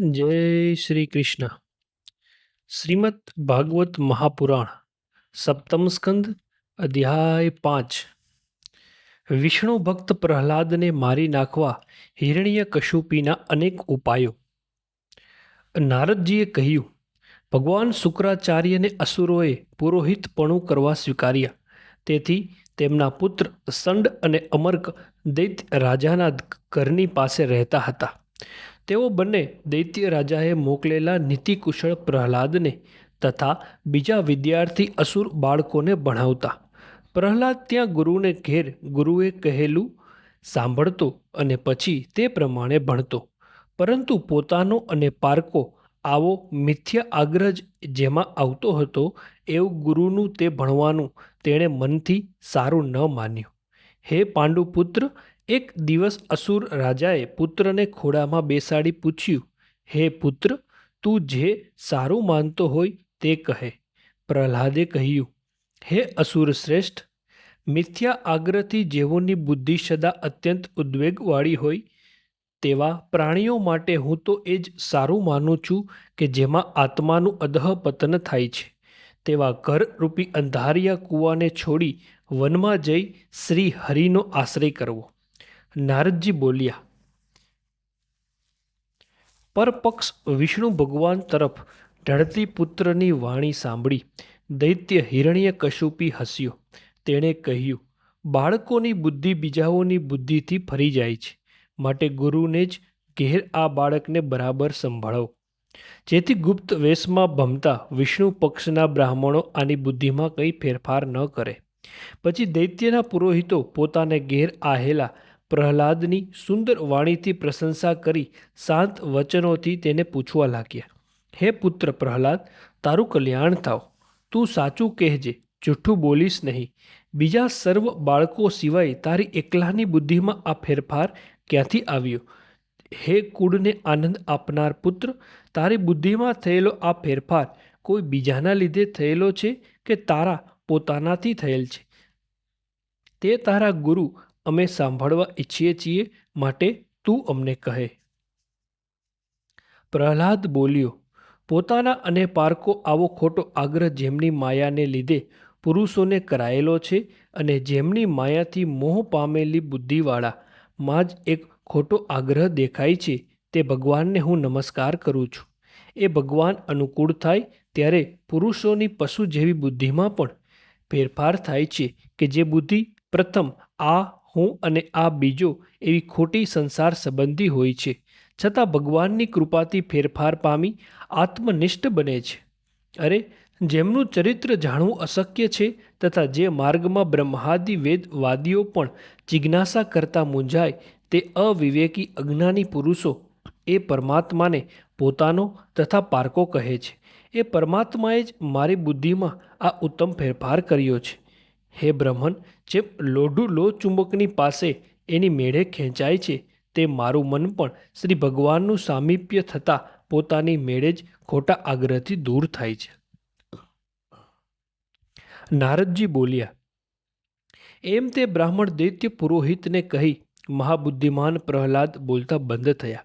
જય શ્રી કૃષ્ણ. શ્રીમદ ભાગવત મહાપુરાણ, સપ્તમ સ્કંદ, અધ્યાય પાંચ. વિષ્ણુ ભક્ત પ્રહલાદને મારી નાખવા હિરણ્ય કશુપીના અનેક ઉપાયો. નારદજીએ કહ્યું, ભગવાન શુક્રાચાર્યને અસુરોએ પુરોહિતપણું કરવા સ્વીકાર્યા. તેથી તેમના પુત્ર સંડ અને અમર્ક દૈત્ય રાજાના ઘરની પાસે રહેતા હતા. તેઓ બંને દૈત્ય રાજાએ મોકલેલા નીતિકુશળ પ્રહલાદને તથા બીજા વિદ્યાર્થી અસુર બાળકોને ભણાવતા. પ્રહલાદ ત્યાં ગુરુને ઘેર ગુરુએ કહેલું, સાંભળતો અને પછી તે પ્રમાણે ભણતો. પરંતુ પોતાનો અને પારકો આવો મિથ્યા આગ્રહ જેમાં આવતો હતો, એવું ગુરુનું તે ભણવાનું તેણે મનથી સારું ન માન્યું. હે પાંડુપુત્ર એક દિવસ અસુર રાજાએ પુત્રને ખોડામાં બેસાડી પૂછ્યું, હે પુત્ર, તું જે સારું માનતો હોય તે કહે. પ્રહલાદે કહ્યું, હે અસુર શ્રેષ્ઠ, મિથ્યા આગ્રહથી જેઓની બુદ્ધિ સદા અત્યંત ઉદ્વેગવાળી હોય, તેવા પ્રાણીઓ માટે હું તો એ જ સારું માનું છું કે જેમાં આત્માનું અધઃપતન થાય છે. તેવા ઘરરૂપી અંધારિયા કૂવાને છોડી વનમાં જઈ શ્રી હરિનો આશ્રય કરવો. નારદજી બોલ્યા, પરપક્ષ વિષ્ણુ ભગવાન તરફ ઢળતી પુત્રની વાણી સાંભળી દૈત્ય હિરણ્ય કશુપી હસ્યો. તેણે કહ્યું, બાળકોની બુદ્ધિ બીજાઓની બુદ્ધિથી ફરી જાય છે. માટે ગુરુને જ ઘેર આ બાળકને બરાબર સંભાળો. જેથી ગુપ્ત વેશમાં ભમતા વિષ્ણુ પક્ષના બ્રાહ્મણો આની બુદ્ધિમાં કંઈ ફેરફાર ન કરે. પછી દૈત્યના પુરોહિતો પોતાને ઘેર આહેલા પ્રહલાદની સુંદર વાણીથી પ્રશંસા કરી શાંત વચનોથી તેને પૂછવા લાગ્યા, હે પુત્ર પ્રહલાદ, તારું કલ્યાણ થાવ. તું સાચું કહેજે, જૂઠું બોલીશ નહીં. બીજા સર્વ બાળકો સિવાય તારી એકલાની બુદ્ધિમાં આ ફેરફાર ક્યાંથી આવ્યો? હે કુળને આનંદ આપનાર પુત્ર, તારી બુદ્ધિમાં થયેલો આ ફેરફાર કોઈ બીજાના લીધે થયેલો છે કે તારા પોતાનાથી થયેલ છે? તે તારા ગુરુ અમે સાંભળવા ઈચ્છીએ છીએ માટે તું અમને કહે. પ્રહલાદ બોલ્યો, પોતાના અને પારકો આવો ખોટો આગ્રહ જેમની માયાને લીધે પુરુષોને કરાયેલો છે અને જેમની માયાથી મોહ પામેલી બુદ્ધિવાળા, માં જ એક ખોટો આગ્રહ દેખાય છે, તે ભગવાનને હું નમસ્કાર કરું છું. એ ભગવાન અનુકૂળ થાય ત્યારે પુરુષોની પશુ જેવી બુદ્ધિમાં પણ ફેરફાર થાય છે કે જે બુદ્ધિ પ્રથમ આ હું અને આ બીજો એવી ખોટી સંસાર સંબંધી હોય છે. છતાં ભગવાનની કૃપાથી ફેરફાર પામી આત્મનિષ્ઠ બને છે. અરે, જેમનું ચરિત્ર જાણવું અશક્ય છે તથા જે માર્ગમાં બ્રહ્માદિ વેદવાદીઓ પણ જિજ્ઞાસા કરતા મૂંઝાય તે અવિવેકી અજ્ઞાની પુરુષો એ પરમાત્માને પોતાનો તથા પારકો કહે છે. એ પરમાત્માએ જ મારી બુદ્ધિમાં આ ઉત્તમ ફેરફાર કર્યો છે. હે બ્રહ્મન, જેમ લોઢું લો ચુંબકની પાસે એની મેળે ખેંચાય છે, તે મારું મન પણ શ્રી ભગવાનનું સામીપ્ય થતાં પોતાની મેળે જ ખોટા આગ્રહથી દૂર થાય છે. નારદજી બોલ્યા, એમ તે બ્રાહ્મણ દૈત્ય પુરોહિતને કહી મહાબુદ્ધિમાન પ્રહલાદ બોલતા બંધ થયા.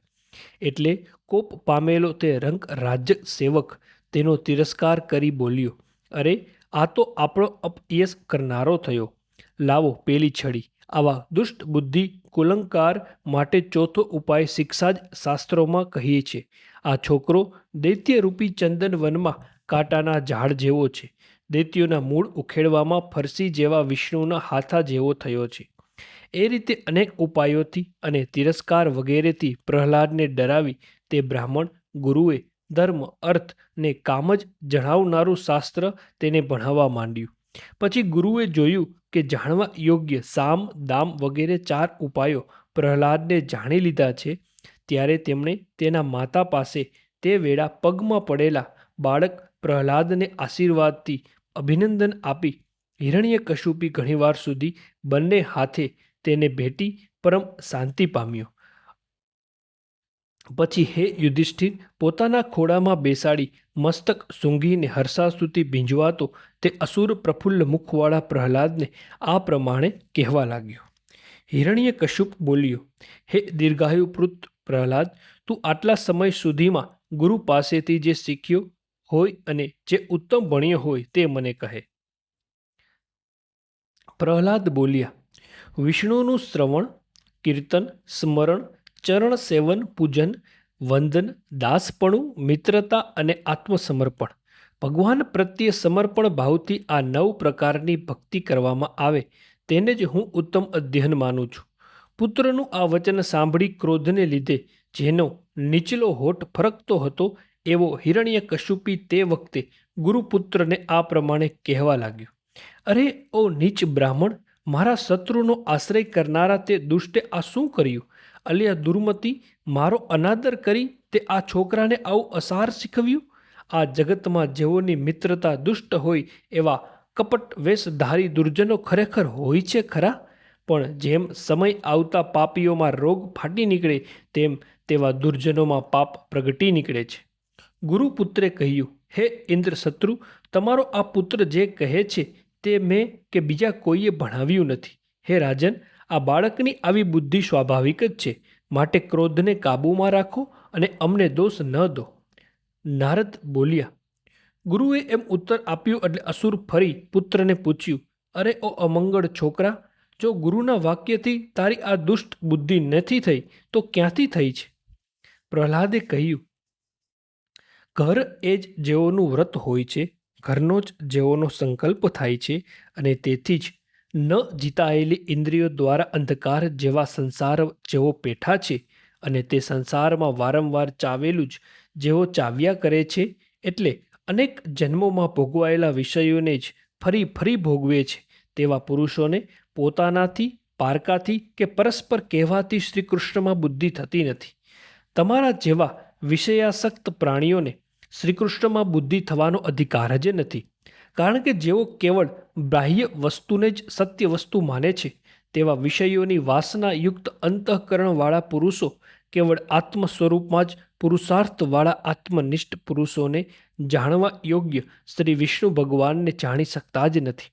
એટલે કોપ પામેલો તે રંગ રાજ્ય સેવક તેનો તિરસ્કાર કરી બોલ્યો, અરે આ તો આપણો અપયશ કરનારો થયો. લાવો પેલી છડી. આવા દુષ્ટ બુદ્ધિ કુલંકાર માટે ચોથો ઉપાય શિક્ષા જ શાસ્ત્રોમાં કહીએ છીએ. આ છોકરો દૈત્યરૂપી ચંદન વનમાં કાંટાના ઝાડ જેવો છે. દૈત્યોના મૂળ ઉખેડવામાં ફરસી જેવા વિષ્ણુના હાથા જેવો થયો છે. એ રીતે અનેક ઉપાયોથી અને તિરસ્કાર વગેરેથી પ્રહલાદને ડરાવી તે બ્રાહ્મણ ગુરુએ ધર્મ, અર્થ ને કામ જ જણાવનારું શાસ્ત્ર તેને ભણાવવા માંડ્યું. પછી ગુરુએ જોયું કે જાણવા યોગ્ય સામ, દામ વગેરે ચાર ઉપાયો પ્રહલાદને જાણી લીધા છે, ત્યારે તેમણે તેના માતા પાસે તે વેળા પગમાં પડેલા બાળક પ્રહલાદને આશીર્વાદથી અભિનંદન આપી હિરણ્ય કશુપી ઘણીવાર સુધી બંને હાથે તેને ભેટી પરમ શાંતિ પામ્યો. પછી હે યુધિષ્ઠિર, પોતાના ખોળામાં બેસાડી મસ્તક સૂંઘીને હર્ષાસ્તુતિ ભીંજવાતો તે અસુર પ્રફુલ્લ મુખવાળા પ્રહલાદને આ પ્રમાણે કહેવા લાગ્યો. હિરણ્ય કશુપ બોલ્યો, હે દીર્ઘાયુપૃત પ્રહલાદ, તું આટલા સમય સુધીમાં ગુરુ પાસેથી જે શીખ્યો હોય અને જે ઉત્તમ ભણ્યો હોય તે મને કહે. પ્રહલાદ બોલ્યા, વિષ્ણુનું શ્રવણ, કીર્તન, સ્મરણ ચરણ સેવન, પૂજન, વંદન, દાસપણું, મિત્રતા અને આત્મસમર્પણ. ભગવાન પ્રત્યે સમર્પણ ભાવથી આ નવ પ્રકારની ભક્તિ કરવામાં આવે, તેને જ હું ઉત્તમ અધ્યયન માનું છું. પુત્રનું આ વચન સાંભળી ક્રોધને લીધે, જેનો નીચલો હોઠ ફરકતો હતો, એવો હિરણ્ય કશુપી તે વખતે ગુરુપુત્રને આ પ્રમાણે કહેવા લાગ્યો. અરે, ઓ નીચ બ્રાહ્મણ, મારા શત્રુનો આશ્રય કરનારા તે દુષ્ટે આ શું કર્યું? અલિયા દુર્મતી, મારો અનાદર કરી તે આ છોકરાને આવું અસાર શીખવ્યું? આ જગતમાં જેઓની મિત્રતા દુષ્ટ હોય એવા કપટ વેશધારી દુર્જનો ખરેખર હોય છે ખરા? પણ જેમ સમય આવતા પાપીઓમાં રોગ ફાટી નીકળે, તેમ તેવા દુર્જનોમાં પાપ પ્રગટી નીકળે છે. ગુરુપુત્રે કહ્યું, હે ઇન્દ્રશત્રુ, તમારો આ પુત્ર જે કહે છે તે મેં કે બીજા કોઈએ ભણાવ્યું નથી. હે રાજન આ બાળકની આવી બુદ્ધિ સ્વાભાવિક જ છે. માટે ક્રોધને કાબૂમાં રાખો અને અમને દોષ ન દો. નારદ બોલ્યા, ગુરુએ એમ ઉત્તર આપ્યો એટલે અસુર ફરી પુત્રને પૂછ્યું, અરે ઓ અમંગળ છોકરા, જો ગુરુના વાક્યથી તારી આ દુષ્ટ બુદ્ધિ નથી થઈ, તો ક્યાંથી થઈ છે? પ્રહલાદે કહ્યું, ઘર એ જ જેઓનું વ્રત હોય છે, ઘરનો જ જેઓનો સંકલ્પ થાય છે, અને તેથી જ ન જીતાયેલી ઇન્દ્રિયો દ્વારા અંધકાર જેવા સંસાર જેવો પેઠા છે અને તે સંસારમાં વારંવાર ચાવેલું જ જેઓ ચાવ્યા કરે છે એટલે અનેક જન્મોમાં ભોગવાયેલા વિષયોને જ ફરી ફરી ભોગવે છે તેવા પુરુષોને પોતાનાથી, પારકાથી કે પરસ્પર કહેવાથી શ્રી કૃષ્ણમાં બુદ્ધિ થતી નથી. તમારા જેવા વિષયાસક્ત પ્રાણીઓને શ્રીકૃષ્ણમાં બુદ્ધિ થવાનો અધિકાર જ નથી. કારણ કે જેઓ કેવળ બાહ્ય વસ્તુને જ સત્ય વસ્તુ માને છે, તેવા વિષયોની વાસનાયુક્ત અંતઃકરણવાળા પુરુષો કેવળ આત્મ સ્વરૂપમાં જ પુરુષાર્થવાળા આત્મનિષ્ઠ પુરુષોને જાણવા યોગ્ય શ્રી વિષ્ણુ ભગવાનને જાણી શકતા જ નથી.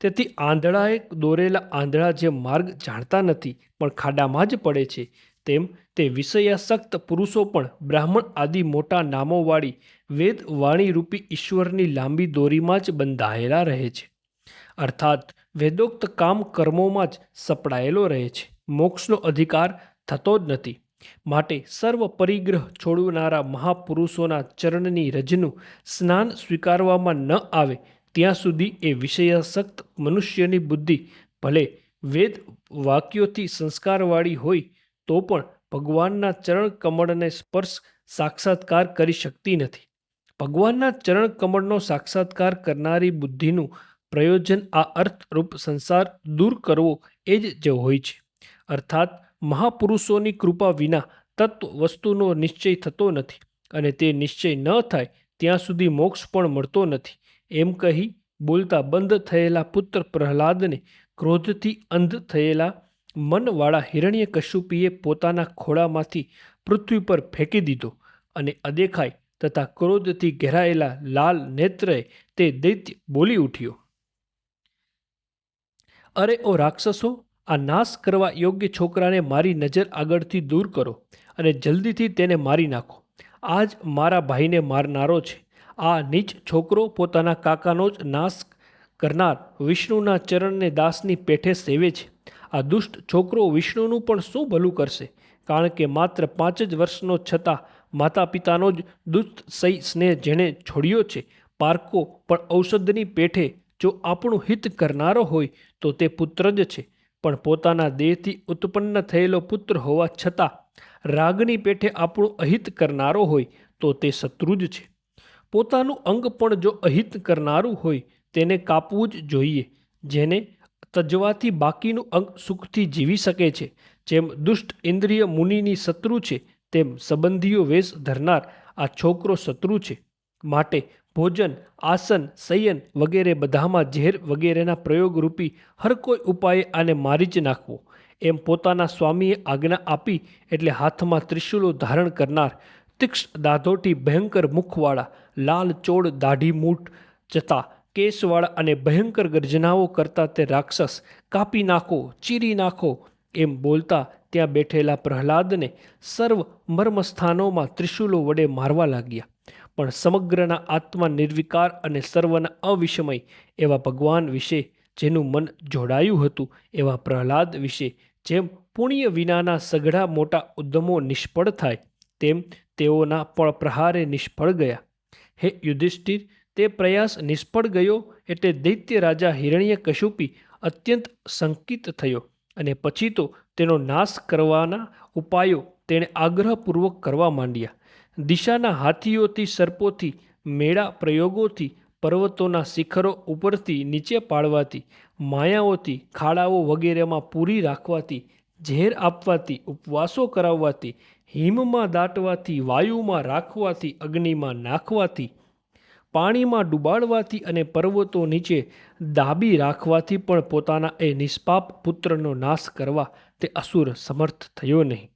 તેથી આંધળાએ દોરેલા આંધળા જે માર્ગ જાણતા નથી, પણ ખાડામાં જ પડે છે, તેમ તે વિષયાસક્ત પુરુષો પણ બ્રાહ્મણ આદિ મોટા નામોવાળી વેદ વાણીરૂપી ઈશ્વરની લાંબી દોરીમાં જ બંધાયેલા રહે છે. અર્થાત વેદોક્ત કામ કર્મોમાં જ સપડાયેલો રહે છે. મોક્ષનો અધિકાર થતો જ નથી. માટે સર્વ પરિગ્રહ છોડનારા મહાપુરુષોના ચરણની રજનું સ્નાન સ્વીકારવામાં ન આવે ત્યાં સુધી એ વિષયાસક્ત મનુષ્યની બુદ્ધિ ભલે વેદ વાક્યોથી સંસ્કારવાળી હોય તો પણ ભગવાનના ચરણ કમળને સ્પર્શ સાક્ષાત્કાર કરી શકતી નથી. ભગવાનના ચરણ કમળનો સાક્ષાત્કાર કરનારી બુદ્ધિનું પ્રયોજન આ અર્થરૂપ સંસાર દૂર કરવો એ જ હોય છે. અર્થાત, મહાપુરુષોની કૃપા વિના તત્વ વસ્તુનો નિશ્ચય થતો નથી અને તે નિશ્ચય ન થાય ત્યાં સુધી મોક્ષ પણ મળતો નથી. એમ કહી બોલતા બંધ થયેલા પુત્ર પ્રહલાદને ક્રોધથી અંધ થયેલા મનવાળા હિરણ્ય કશુપીએ પોતાના ખોળામાંથી પૃથ્વી પર ફેંકી દીધો અને અદેખાય તથા ક્રોધથી ઘેરાયેલા લાલ નેત્રએ તે દૈત્ય બોલી ઉઠ્યો, અરે ઓ રાક્ષસો, આ નાશ કરવા યોગ્ય છોકરાને મારી નજર આગળથી દૂર કરો અને જલ્દીથી તેને મારી નાખો. આજ મારા ભાઈને મારનારો છે. આ નીચ છોકરો પોતાના કાકાનો જ નાશ કરનાર વિષ્ણુના ચરણને દાસની પેઠે સેવે છે. આ દુષ્ટ છોકરો વિષ્ણુનું પણ શું ભલું કરશે? કારણ કે માત્ર પાંચ જ વર્ષનો છતાં માતા પિતાનો જ દુષ્ટ સહી સ્નેહ જેણે છોડ્યો છે. પારકો પણ ઔષધની પેઠે જો આપણું હિત કરનારો હોય તો તે પુત્ર જ છે. પણ પોતાના દેહથી ઉત્પન્ન થયેલો પુત્ર હોવા છતાં રાગની પેઠે આપણું અહિત કરનારો હોય તો તે શત્રુ જ છે. પોતાનું અંગ પણ જો અહિત કરનારું હોય, તેને કાપવું જ જોઈએ, જેને તજવાથી બાકીનું અંગ સુખથી જીવી શકે છે. જેમ દુષ્ટ ઇન્દ્રિય મુનિની શત્રુ છે, તેમ સંબંધીઓ વેશ ધરનાર આ છોકરો શત્રુ છે. માટે ભોજન, આસન, શયન વગેરે બધામાં ઝેર વગેરેના પ્રયોગરૂપી હર કોઈ ઉપાયે આને મારી જ નાખવો. એમ પોતાના સ્વામીએ આજ્ઞા આપી એટલે હાથમાં ત્રિશુલો ધારણ કરનાર તીક્ષ્ણ દાધોટી ભયંકર મુખવાળા, લાલ ચોળ દાઢી મૂઠ જતા કેસવાળા અને ભયંકર ગર્જનાઓ કરતા તે રાક્ષસ કાપી નાખો, ચીરી નાખો એમ બોલતા ત્યાં બેઠેલા પ્રહલાદને સર્વ મર્મસ્થાનોમાં ત્રિશુલો વડે મારવા લાગ્યા. પણ સમગ્રના આત્મા નિર્વિકાર અને સર્વના અવિષમય એવા ભગવાન વિશે જેનું મન જોડાયું હતું એવા પ્રહલાદ વિશે જેમ પુણ્ય વિનાના સઘળા મોટા ઉદ્યમો નિષ્ફળ થાય, તેમ તેઓના પણ પ્રહારે નિષ્ફળ ગયા. હે યુધિષ્ઠિર તે પ્રયાસ નિષ્ફળ ગયો એટલે દૈત્ય રાજા હિરણ્ય કશુપી અત્યંત શંકિત થયો અને પછી તો તેનો નાશ કરવાના ઉપાયો તેણે આગ્રહપૂર્વક કરવા માંડ્યા. દિશાના હાથીઓથી સર્પોથી, મેળા પ્રયોગોથી, પર્વતોના શિખરો ઉપરથી નીચે પાડવાથી, માયાઓથી ખાડાઓ વગેરેમાં પૂરી રાખવાથી, ઝેર આપવાથી, ઉપવાસો કરાવવાથી, હિમમાં દાટવાથી, વાયુમાં રાખવાથી, અગ્નિમાં નાખવાથી પાણીમાં ડૂબાડવાથી અને પર્વતો નીચે દાબી રાખવાથી પણ પોતાના એ નિષ્પાપ પુત્રનો નાશ કરવા તે અસુર સમર્થ થયો નહીં.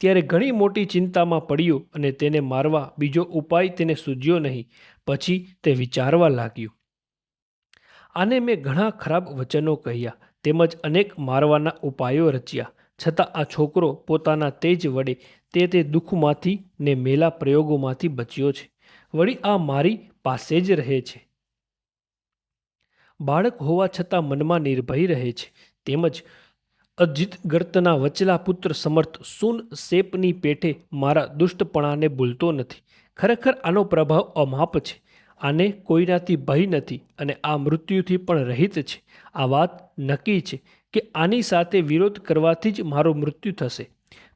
ત્યારે ઘણી મોટી ચિંતામાં પડ્યો અને તેને મારવા બીજો ઉપાય તેને સૂજ્યો નહીં. પછી તે વિચારવા લાગ્યું. આને મેં ઘણા ખરાબ વચનો કહ્યા, તેમજ અનેક મારવાના ઉપાયો રચ્યા. છતાં આ છોકરો પોતાના તેજ વડે તે તે દુઃખમાંથી ને મેલા પ્રયોગોમાંથી બચ્યો છે. વળી આ મારી પાસે જ રહે છે. બાળક હોવા છતાં મનમાં નિર્ભય રહે છે. તેમજ અજિત ગર્તના વચલા પુત્ર સમર્થ સૂન શેપની પેઠે મારા દુષ્ટપણાને ભૂલતો નથી. ખરેખર આનો પ્રભાવ અમાપ છે. આને કોઈનાથી ભય નથી અને આ મૃત્યુથી પણ રહિત છે. આ વાત નક્કી છે કે આની સાથે વિરોધ કરવાથી જ મારો મૃત્યુ થશે.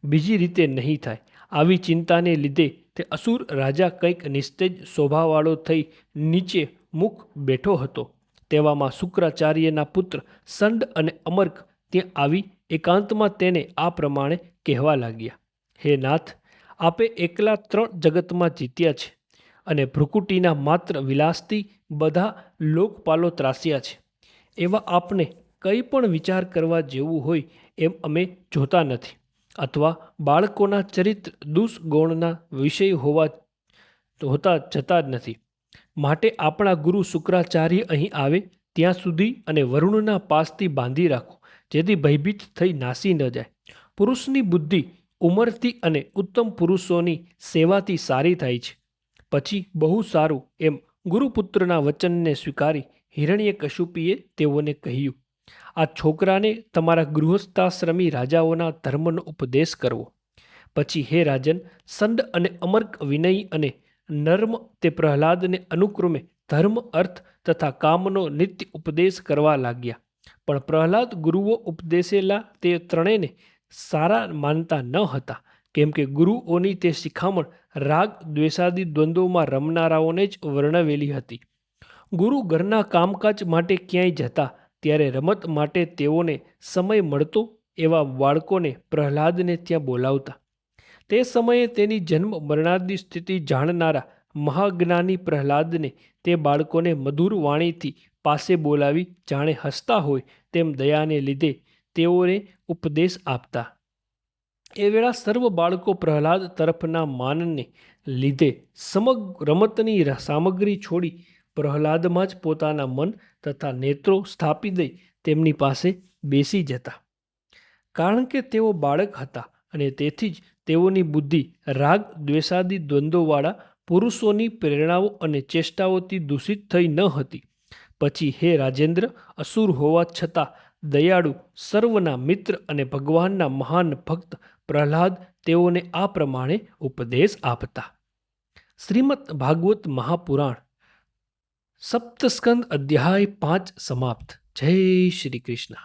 બીજી રીતે નહીં થાય. આવી ચિંતાને લીધે તે અસુર રાજા કંઈક નિસ્તેજ શોભાવાળો થઈ નીચે મુખ બેઠો હતો. તેવામાં શુક્રાચાર્યના પુત્ર સંડ અને અમર્ક ત્યાં આવી એકાંતમાં તેને આ પ્રમાણે કહેવા લાગ્યા, હે નાથ, આપે એકલા ત્રણ જગતમાં જીત્યા છે અને ભ્રુકુટીના માત્ર વિલાસથી બધા લોકપાલો ત્રાસ્યા છે. એવા આપને કંઈ પણ વિચાર કરવા જેવું હોય એમ અમે જોતા નથી. અથવા બાળકોના ચરિત્ર દુષ્ગુણના વિષય હોવા હોતા જતા જ નથી. માટે આપણા ગુરુ શુક્રાચાર્ય અહીં આવે ત્યાં સુધી અને વરુણના પાસથી બાંધી રાખો, જેથી ભયભીત થઈ નાસી ન જાય. પુરુષની બુદ્ધિ ઉંમરથી અને ઉત્તમ પુરુષોની સેવાથી સારી થાય છે. પછી બહુ સારું એમ ગુરુપુત્રના વચનને સ્વીકારી હિરણ્ય કશુપીએ તેઓને કહ્યું આ છોકરાને તમારા ગૃહસ્થાશ્રમી રાજાઓના ધર્મનો ઉપદેશ કરવો. પછી હે રાજન સંડ અને અમર્ક વિનય અને નર્મ તે પ્રહલાદને અનુક્રમે ધર્મ, અર્થ તથા કામનો નિત્ય ઉપદેશ કરવા લાગ્યા. પણ પ્રહલાદ ગુરુઓ ઉપદેશેલા તે ત્રણેયને સારા માનતા ન હતા. કેમ કે ગુરુઓની તે શિખામણ રાગ, દ્વેષાદી દ્વંદ્વોમાં રમનારાઓને જ વર્ણવેલી હતી. ગુરુ ઘરના કામકાજ માટે ક્યાંય જતા ત્યારે રમત માટે તેઓને સમય મળતો એવા બાળકોને પ્રહલાદને ત્યાં બોલાવતા. તે સમયે તેની જન્મ મરણાદની સ્થિતિ જાણનારા મહાજ્ઞાની પ્રહલાદને તે બાળકોને મધુર વાણીથી પાસે બોલાવી જાણે હસતા હોય તેમ દયાને લીધે તેઓને ઉપદેશ આપતા. એ વેળા સર્વ બાળકો પ્રહલાદ તરફના માનને લીધે સમગ્ર રમતની સામગ્રી છોડી પ્રહલાદમાં જ પોતાના મન તથા નેત્રો સ્થાપી દઈ તેમની પાસે બેસી જતા. કારણ કે તેઓ બાળક હતા અને તેથી જ તેઓની બુદ્ધિ રાગ દ્વેષાદી દ્વંદ્વવાળા પુરુષોની પ્રેરણાઓ અને ચેષ્ટાઓથી દૂષિત થઈ ન હતી. પછી હે રાજેન્દ્ર, અસુર હોવા છતાં દયાળુ, સર્વના મિત્ર અને ભગવાનના મહાન ભક્ત પ્રહલાદ તેઓને આ પ્રમાણે ઉપદેશ આપતા. શ્રીમદ ભાગવત મહાપુરાણ સપ્તસ્કંદ અધ્યાય પાંચ સમાપ્ત જય શ્રી કૃષ્ણ